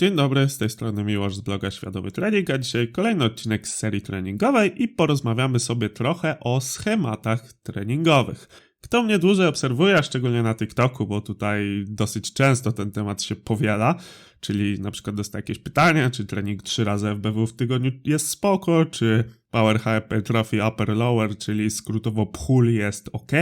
Dzień dobry, z tej strony Miłosz z bloga Świadomy Trening, a dzisiaj kolejny odcinek z serii treningowej i porozmawiamy sobie trochę o schematach treningowych. Kto mnie dłużej obserwuje, a szczególnie na TikToku, bo tutaj dosyć często ten temat się powiela, czyli na przykład dostaję jakieś pytania, czy trening 3 razy FBW w tygodniu jest spoko, czy Power Hypertrophy Upper Lower, czyli skrótowo PUL jest ok,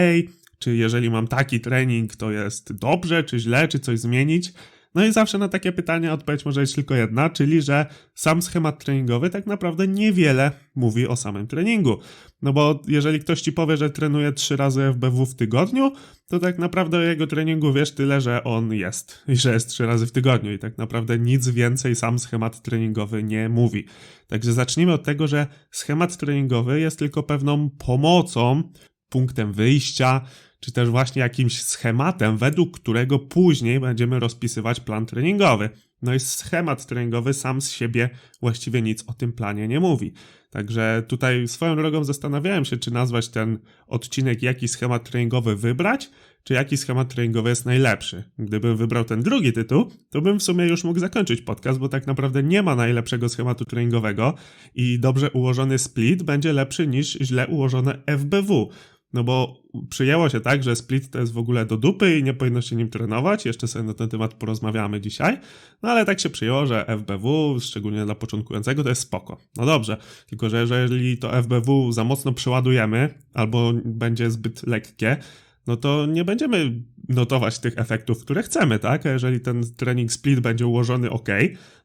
czy jeżeli mam taki trening, to jest dobrze, czy źle, czy coś zmienić. No i zawsze na takie pytania odpowiedź może być tylko jedna, czyli że sam schemat treningowy tak naprawdę niewiele mówi o samym treningu. No bo jeżeli ktoś ci powie, że trenuje trzy razy FBW w tygodniu, to tak naprawdę o jego treningu wiesz tyle, że on jest i że jest trzy razy w tygodniu i tak naprawdę nic więcej sam schemat treningowy nie mówi. Także zacznijmy od tego, że schemat treningowy jest tylko pewną pomocą, punktem wyjścia, czy też właśnie jakimś schematem, według którego później będziemy rozpisywać plan treningowy. No i schemat treningowy sam z siebie właściwie nic o tym planie nie mówi. Także tutaj swoją drogą zastanawiałem się, czy nazwać ten odcinek, jaki schemat treningowy wybrać, czy jaki schemat treningowy jest najlepszy. Gdybym wybrał ten drugi tytuł, to bym w sumie już mógł zakończyć podcast, bo tak naprawdę nie ma najlepszego schematu treningowego i dobrze ułożony split będzie lepszy niż źle ułożone FBW. No bo przyjęło się tak, że split to jest w ogóle do dupy i nie powinno się nim trenować. Jeszcze sobie na ten temat porozmawiamy dzisiaj. No ale tak się przyjęło, że FBW, szczególnie dla początkującego, to jest spoko. No dobrze, tylko że jeżeli to FBW za mocno przeładujemy albo będzie zbyt lekkie, no to nie będziemy notować tych efektów, które chcemy, tak? A jeżeli ten trening split będzie ułożony ok,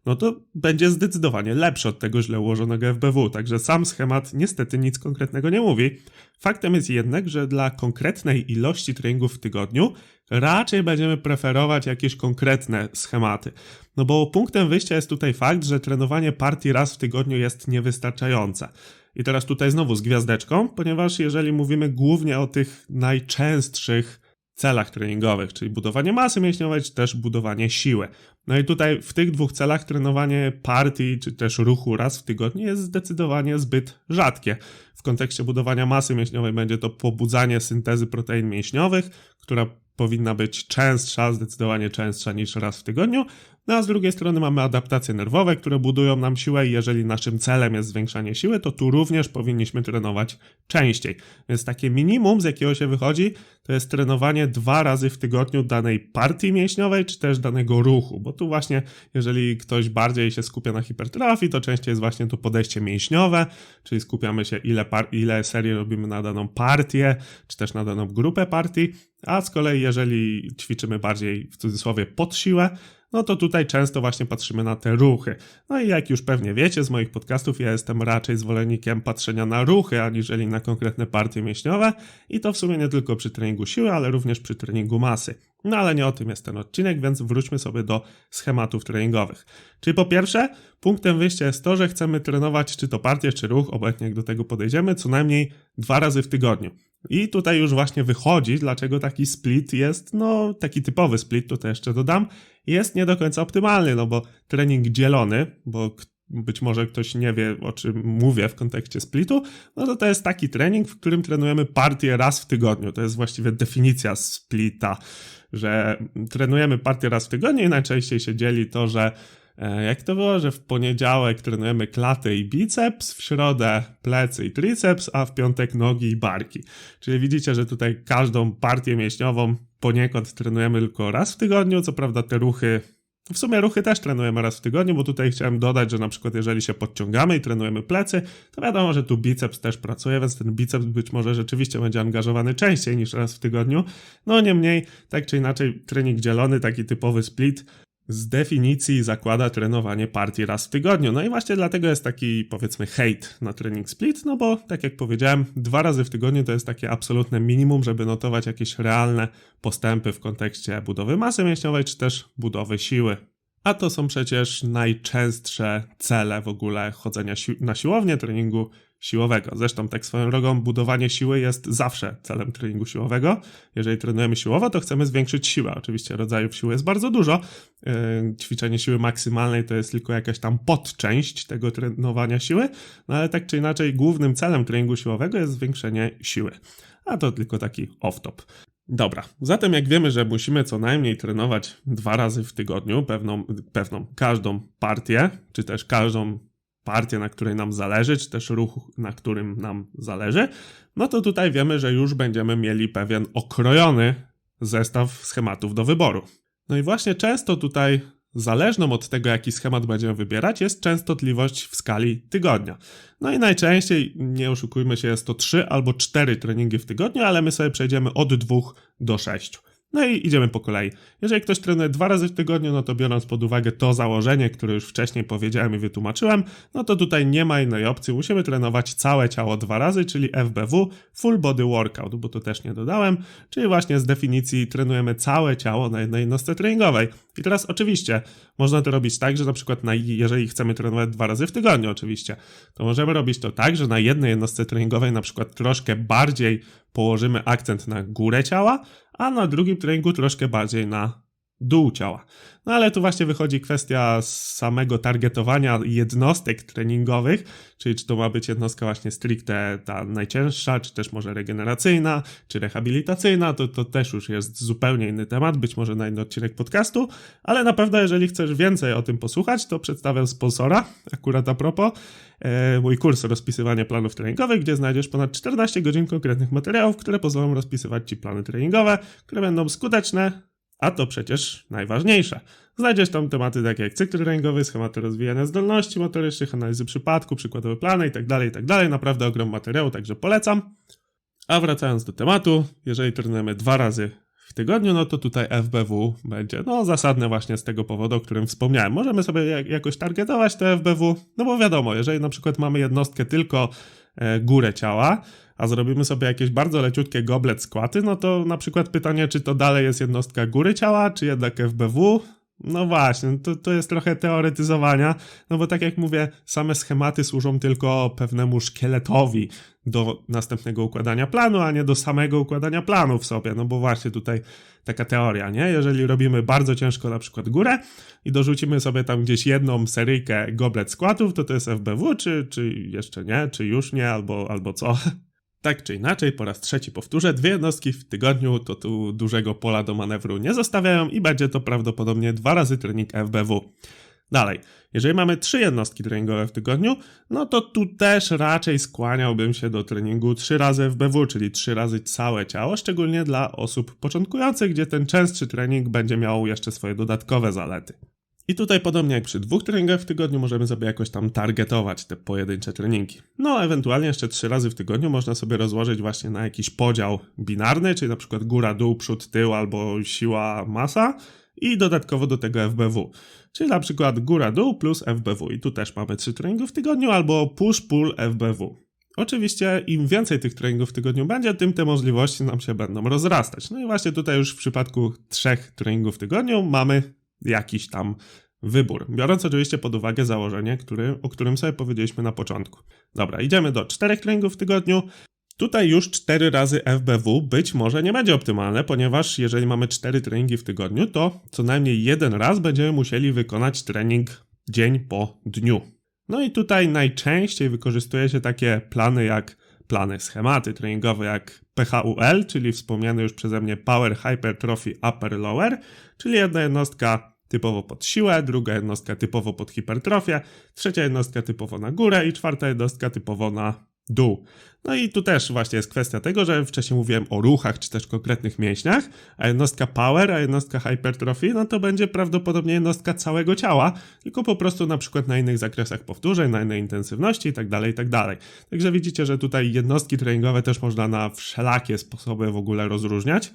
no to będzie zdecydowanie lepszy od tego źle ułożonego FBW. Także sam schemat niestety nic konkretnego nie mówi. Faktem jest jednak, że dla konkretnej ilości treningów w tygodniu raczej będziemy preferować jakieś konkretne schematy. No bo punktem wyjścia jest tutaj fakt, że trenowanie partii raz w tygodniu jest niewystarczające. I teraz tutaj znowu z gwiazdeczką, ponieważ jeżeli mówimy głównie o tych najczęstszych celach treningowych, czyli budowanie masy mięśniowej, czy też budowanie siły. No i tutaj w tych dwóch celach trenowanie partii, czy też ruchu raz w tygodniu jest zdecydowanie zbyt rzadkie. W kontekście budowania masy mięśniowej będzie to pobudzanie syntezy protein mięśniowych, która powinna być częstsza, zdecydowanie częstsza niż raz w tygodniu, no a z drugiej strony mamy adaptacje nerwowe, które budują nam siłę i jeżeli naszym celem jest zwiększanie siły, to tu również powinniśmy trenować częściej. Więc takie minimum, z jakiego się wychodzi, to jest trenowanie dwa razy w tygodniu danej partii mięśniowej, czy też danego ruchu, bo tu właśnie, jeżeli ktoś bardziej się skupia na hipertrofii, to częściej jest właśnie to podejście mięśniowe, czyli skupiamy się ile, par- ile serii robimy na daną partię, czy też na daną grupę partii, a z kolei jeżeli ćwiczymy bardziej w cudzysłowie pod siłę, no to tutaj często właśnie patrzymy na te ruchy. No i jak już pewnie wiecie z moich podcastów, ja jestem raczej zwolennikiem patrzenia na ruchy, aniżeli na konkretne partie mięśniowe i to w sumie nie tylko przy treningu siły, ale również przy treningu masy. No ale nie o tym jest ten odcinek, więc wróćmy sobie do schematów treningowych. Czyli po pierwsze, punktem wyjścia jest to, że chcemy trenować czy to partię, czy ruch, obecnie jak do tego podejdziemy, co najmniej dwa razy w tygodniu. I tutaj już właśnie wychodzi, dlaczego taki split jest, no taki typowy split, tutaj jeszcze dodam, jest nie do końca optymalny, no bo trening dzielony, bo być może ktoś nie wie, o czym mówię w kontekście splitu, no to to jest taki trening, w którym trenujemy partię raz w tygodniu. To jest właściwie definicja splita, że trenujemy partię raz w tygodniu i najczęściej się dzieli to, że jak to było, że w poniedziałek trenujemy klatę i biceps, w środę plecy i triceps, a w piątek nogi i barki. Czyli widzicie, że tutaj każdą partię mięśniową poniekąd trenujemy tylko raz w tygodniu. Co prawda te ruchy w sumie ruchy też trenujemy raz w tygodniu, bo tutaj chciałem dodać, że na przykład jeżeli się podciągamy i trenujemy plecy, to wiadomo, że tu biceps też pracuje, więc ten biceps być może rzeczywiście będzie angażowany częściej niż raz w tygodniu. No niemniej, tak czy inaczej, trening dzielony, taki typowy split, z definicji zakłada trenowanie partii raz w tygodniu. No i właśnie dlatego jest taki, powiedzmy, hejt na trening split, no bo, tak jak powiedziałem, dwa razy w tygodniu to jest takie absolutne minimum, żeby notować jakieś realne postępy w kontekście budowy masy mięśniowej, czy też budowy siły. A to są przecież najczęstsze cele w ogóle chodzenia si na siłownię, treningu siłowego. Zresztą tak swoją drogą budowanie siły jest zawsze celem treningu siłowego. Jeżeli trenujemy siłowo, to chcemy zwiększyć siłę. Oczywiście rodzajów siły jest bardzo dużo. Yy, ćwiczenie siły maksymalnej to jest tylko jakaś tam podczęść tego trenowania siły, no ale tak czy inaczej głównym celem treningu siłowego jest zwiększenie siły. A to tylko taki off-top. Dobra, zatem jak wiemy, że musimy co najmniej trenować dwa razy w tygodniu pewną, pewną każdą partię, czy też każdą partię, na której nam zależy, czy też ruch, na którym nam zależy, no to tutaj wiemy, że już będziemy mieli pewien okrojony zestaw schematów do wyboru. No i właśnie często tutaj Zależną od tego, jaki schemat będziemy wybierać, jest częstotliwość w skali tygodnia. No i najczęściej, nie oszukujmy się, jest to 3 albo 4 treningi w tygodniu, ale my sobie przejdziemy od 2 do 6. No i idziemy po kolei. Jeżeli ktoś trenuje dwa razy w tygodniu, no to biorąc pod uwagę to założenie, które już wcześniej powiedziałem i wytłumaczyłem, no to tutaj nie ma innej opcji. Musimy trenować całe ciało dwa razy, czyli FBW, Full Body Workout, bo to też nie dodałem, czyli właśnie z definicji trenujemy całe ciało na jednej jednostce treningowej. I teraz oczywiście można to robić tak, że na przykład na, jeżeli chcemy trenować dwa razy w tygodniu oczywiście, to możemy robić to tak, że na jednej jednostce treningowej na przykład troszkę bardziej położymy akcent na górę ciała, a na drugim treningu troszkę bardziej na dół ciała. No ale tu właśnie wychodzi kwestia samego targetowania jednostek treningowych, czyli czy to ma być jednostka właśnie stricte ta najcięższa, czy też może regeneracyjna, czy rehabilitacyjna, to, to też już jest zupełnie inny temat, być może na inny odcinek podcastu, ale na pewno jeżeli chcesz więcej o tym posłuchać, to przedstawiam sponsora, akurat a propos, e, mój kurs rozpisywania planów treningowych, gdzie znajdziesz ponad 14 godzin konkretnych materiałów, które pozwolą rozpisywać Ci plany treningowe, które będą skuteczne, a to przecież najważniejsze. Znajdziesz tam tematy takie jak cykl treningowy, schematy rozwijania zdolności motorycznych, analizy przypadku, przykładowe plany itd., tak itd. Tak Naprawdę ogrom materiału, także polecam. A wracając do tematu, jeżeli trenujemy dwa razy w tygodniu, no to tutaj FBW będzie no zasadne właśnie z tego powodu, o którym wspomniałem. Możemy sobie jakoś targetować te FBW, no bo wiadomo, jeżeli na przykład mamy jednostkę tylko e, górę ciała, a zrobimy sobie jakieś bardzo leciutkie goblet skłaty, no to na przykład pytanie, czy to dalej jest jednostka góry ciała, czy jednak FBW? No właśnie, to, to jest trochę teoretyzowania, no bo tak jak mówię, same schematy służą tylko pewnemu szkieletowi do następnego układania planu, a nie do samego układania planu w sobie, no bo właśnie tutaj taka teoria, nie? Jeżeli robimy bardzo ciężko na przykład górę i dorzucimy sobie tam gdzieś jedną seryjkę goblet składów, to to jest FBW, czy, czy jeszcze nie, czy już nie, albo, albo co? Tak czy inaczej, po raz trzeci powtórzę, dwie jednostki w tygodniu to tu dużego pola do manewru nie zostawiają i będzie to prawdopodobnie dwa razy trening FBW. Dalej, jeżeli mamy trzy jednostki treningowe w tygodniu, no to tu też raczej skłaniałbym się do treningu trzy razy FBW, czyli trzy razy całe ciało, szczególnie dla osób początkujących, gdzie ten częstszy trening będzie miał jeszcze swoje dodatkowe zalety. I tutaj podobnie jak przy dwóch treningach w tygodniu możemy sobie jakoś tam targetować te pojedyncze treningi. No, ewentualnie jeszcze trzy razy w tygodniu można sobie rozłożyć właśnie na jakiś podział binarny, czyli na przykład góra, dół, przód, tył albo siła, masa i dodatkowo do tego FBW. Czyli na przykład góra, dół plus FBW. I tu też mamy trzy treningi w tygodniu albo push, pull, FBW. Oczywiście im więcej tych treningów w tygodniu będzie, tym te możliwości nam się będą rozrastać. No i właśnie tutaj już w przypadku trzech treningów w tygodniu mamy jakiś tam wybór. Biorąc oczywiście pod uwagę założenie, który, o którym sobie powiedzieliśmy na początku. Dobra, idziemy do czterech treningów w tygodniu. Tutaj już 4 razy FBW być może nie będzie optymalne, ponieważ jeżeli mamy 4 treningi w tygodniu, to co najmniej jeden raz będziemy musieli wykonać trening dzień po dniu. No i tutaj najczęściej wykorzystuje się takie plany jak plany, schematy treningowe jak PHUL, czyli wspomniany już przeze mnie Power Hypertrophy Upper Lower, czyli jedna jednostka typowo pod siłę, druga jednostka typowo pod hipertrofię, trzecia jednostka typowo na górę i czwarta jednostka typowo na dół. No i tu też właśnie jest kwestia tego, że wcześniej mówiłem o ruchach czy też konkretnych mięśniach, a jednostka power, a jednostka hypertrofii, no to będzie prawdopodobnie jednostka całego ciała, tylko po prostu na przykład na innych zakresach powtórzeń, na innej intensywności i tak dalej, i tak dalej. Także widzicie, że tutaj jednostki treningowe też można na wszelakie sposoby w ogóle rozróżniać.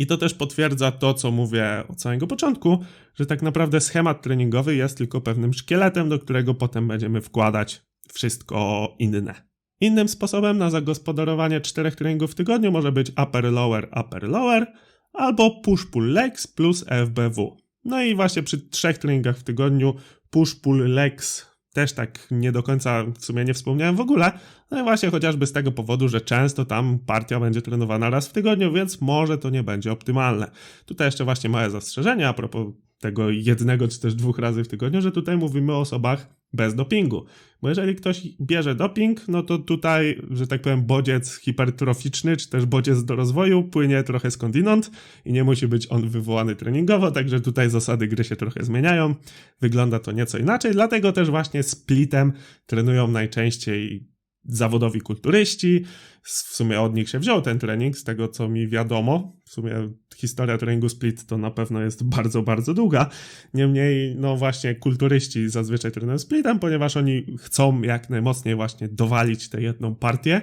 I to też potwierdza to, co mówię od samego początku, że tak naprawdę schemat treningowy jest tylko pewnym szkieletem, do którego potem będziemy wkładać wszystko inne. Innym sposobem na zagospodarowanie czterech treningów w tygodniu może być upper lower upper lower albo push pull legs plus FBW. No i właśnie przy trzech treningach w tygodniu push pull legs też tak nie do końca w sumie nie wspomniałem w ogóle. No i właśnie chociażby z tego powodu, że często tam partia będzie trenowana raz w tygodniu, więc może to nie będzie optymalne. Tutaj jeszcze właśnie małe zastrzeżenie a propos tego jednego czy też dwóch razy w tygodniu, że tutaj mówimy o osobach bez dopingu. Bo jeżeli ktoś bierze doping, no to tutaj, że tak powiem, bodziec hipertroficzny, czy też bodziec do rozwoju płynie trochę skądinąd i nie musi być on wywołany treningowo, także tutaj zasady gry się trochę zmieniają. Wygląda to nieco inaczej, dlatego też właśnie splitem trenują najczęściej zawodowi kulturyści. W sumie od nich się wziął ten trening, z tego co mi wiadomo. W sumie historia treningu split to na pewno jest bardzo, bardzo długa. Niemniej, no właśnie, kulturyści zazwyczaj trenują splitem, ponieważ oni chcą jak najmocniej właśnie dowalić tę jedną partię.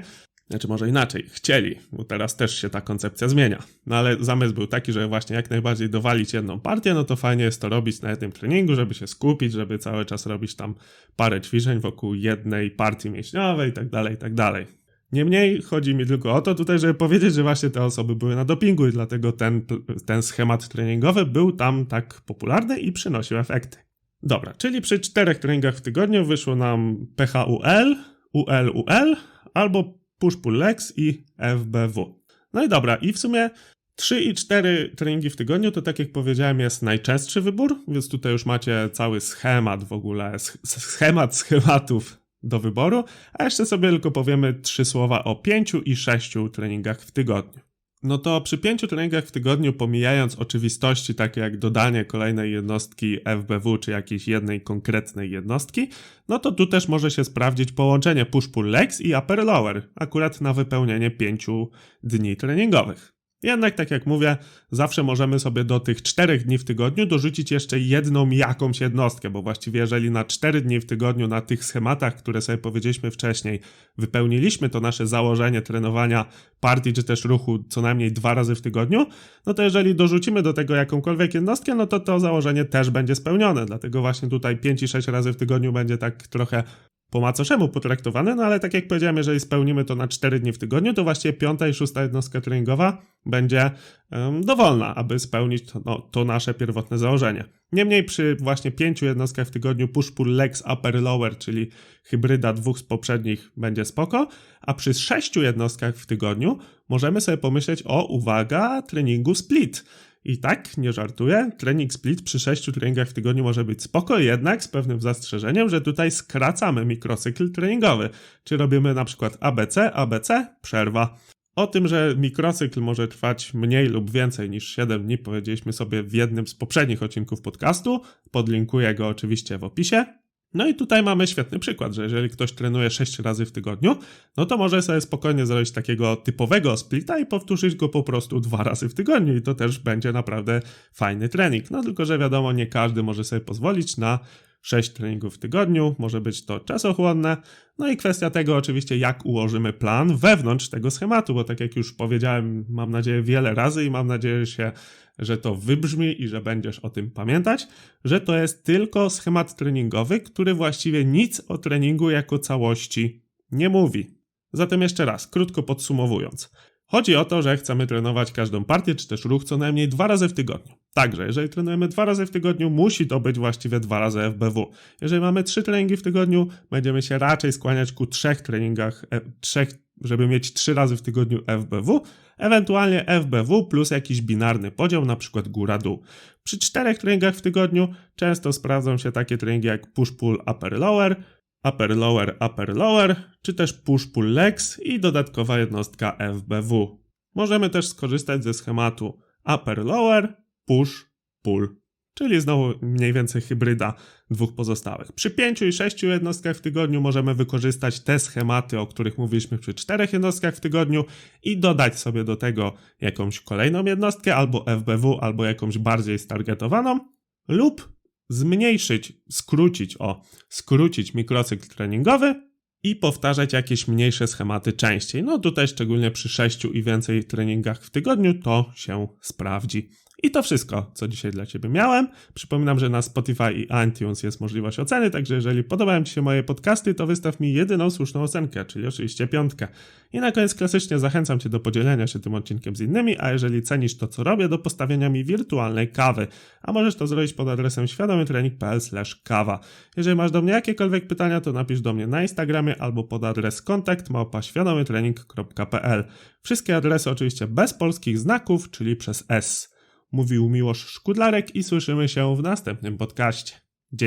Znaczy może inaczej, chcieli, bo teraz też się ta koncepcja zmienia. No ale zamysł był taki, że właśnie jak najbardziej dowalić jedną partię, no to fajnie jest to robić na jednym treningu, żeby się skupić, żeby cały czas robić tam parę ćwiczeń wokół jednej partii mięśniowej i tak dalej, i tak dalej. Niemniej chodzi mi tylko o to tutaj, żeby powiedzieć, że właśnie te osoby były na dopingu i dlatego ten, ten schemat treningowy był tam tak popularny i przynosił efekty. Dobra, czyli przy czterech treningach w tygodniu wyszło nam PHUL, ULUL albo push-pull legs i FBW. No i dobra, i w sumie 3 i 4 treningi w tygodniu to tak jak powiedziałem jest najczęstszy wybór, więc tutaj już macie cały schemat w ogóle, schemat schematów do wyboru, a jeszcze sobie tylko powiemy trzy słowa o 5 i 6 treningach w tygodniu. No to przy pięciu treningach w tygodniu, pomijając oczywistości takie jak dodanie kolejnej jednostki FBW czy jakiejś jednej konkretnej jednostki, no to tu też może się sprawdzić połączenie push-pull legs i upper lower, akurat na wypełnienie pięciu dni treningowych. Jednak, tak jak mówię, zawsze możemy sobie do tych czterech dni w tygodniu dorzucić jeszcze jedną jakąś jednostkę, bo właściwie jeżeli na cztery dni w tygodniu na tych schematach, które sobie powiedzieliśmy wcześniej, wypełniliśmy to nasze założenie trenowania partii czy też ruchu co najmniej dwa razy w tygodniu, no to jeżeli dorzucimy do tego jakąkolwiek jednostkę, no to to założenie też będzie spełnione. Dlatego właśnie tutaj 5 i 6 razy w tygodniu będzie tak trochę po macoszemu potraktowane, no ale tak jak powiedziałem, jeżeli spełnimy to na 4 dni w tygodniu, to właściwie piąta i szósta jednostka treningowa będzie um, dowolna, aby spełnić to, no, to, nasze pierwotne założenie. Niemniej przy właśnie pięciu jednostkach w tygodniu push-pull legs upper lower, czyli hybryda dwóch z poprzednich będzie spoko, a przy sześciu jednostkach w tygodniu możemy sobie pomyśleć o, uwaga, treningu split i tak, nie żartuję, trening split przy 6 treningach w tygodniu może być spoko, jednak z pewnym zastrzeżeniem, że tutaj skracamy mikrocykl treningowy. Czy robimy na przykład ABC, ABC, przerwa. O tym, że mikrocykl może trwać mniej lub więcej niż 7 dni, powiedzieliśmy sobie w jednym z poprzednich odcinków podcastu. Podlinkuję go oczywiście w opisie. No i tutaj mamy świetny przykład, że jeżeli ktoś trenuje 6 razy w tygodniu, no to może sobie spokojnie zrobić takiego typowego splita i powtórzyć go po prostu dwa razy w tygodniu i to też będzie naprawdę fajny trening. No tylko, że wiadomo, nie każdy może sobie pozwolić na 6 treningów w tygodniu, może być to czasochłonne. No i kwestia tego oczywiście, jak ułożymy plan wewnątrz tego schematu, bo tak jak już powiedziałem, mam nadzieję wiele razy i mam nadzieję, że się że to wybrzmi i że będziesz o tym pamiętać, że to jest tylko schemat treningowy, który właściwie nic o treningu jako całości nie mówi. Zatem jeszcze raz, krótko podsumowując. Chodzi o to, że chcemy trenować każdą partię czy też ruch co najmniej dwa razy w tygodniu. Także, jeżeli trenujemy dwa razy w tygodniu, musi to być właściwie dwa razy FBW. Jeżeli mamy trzy treningi w tygodniu, będziemy się raczej skłaniać ku trzech treningach, e, trzech, żeby mieć trzy razy w tygodniu FBW, ewentualnie FBW plus jakiś binarny podział, na przykład góra-dół. Przy czterech treningach w tygodniu często sprawdzą się takie treningi jak push-pull upper-lower, upper-lower, upper-lower, czy też push-pull legs i dodatkowa jednostka FBW. Możemy też skorzystać ze schematu upper-lower, push-pull czyli znowu mniej więcej hybryda dwóch pozostałych. Przy 5 i 6 jednostkach w tygodniu możemy wykorzystać te schematy, o których mówiliśmy przy 4 jednostkach w tygodniu i dodać sobie do tego jakąś kolejną jednostkę, albo FBW, albo jakąś bardziej stargetowaną, lub zmniejszyć, skrócić, o, skrócić mikrocykl treningowy i powtarzać jakieś mniejsze schematy częściej. No tutaj szczególnie przy 6 i więcej treningach w tygodniu to się sprawdzi. I to wszystko, co dzisiaj dla Ciebie miałem. Przypominam, że na Spotify i iTunes jest możliwość oceny, także jeżeli podobają Ci się moje podcasty, to wystaw mi jedyną słuszną ocenkę, czyli oczywiście piątkę. I na koniec klasycznie zachęcam Cię do podzielenia się tym odcinkiem z innymi, a jeżeli cenisz to, co robię, do postawienia mi wirtualnej kawy. A możesz to zrobić pod adresem świadomytrening.pl kawa. Jeżeli masz do mnie jakiekolwiek pytania, to napisz do mnie na Instagramie albo pod adres kontakt małpa świadomytrening.pl. Wszystkie adresy oczywiście bez polskich znaków, czyli przez S. Mówił Miłosz Szkudlarek i słyszymy się w następnym podcaście.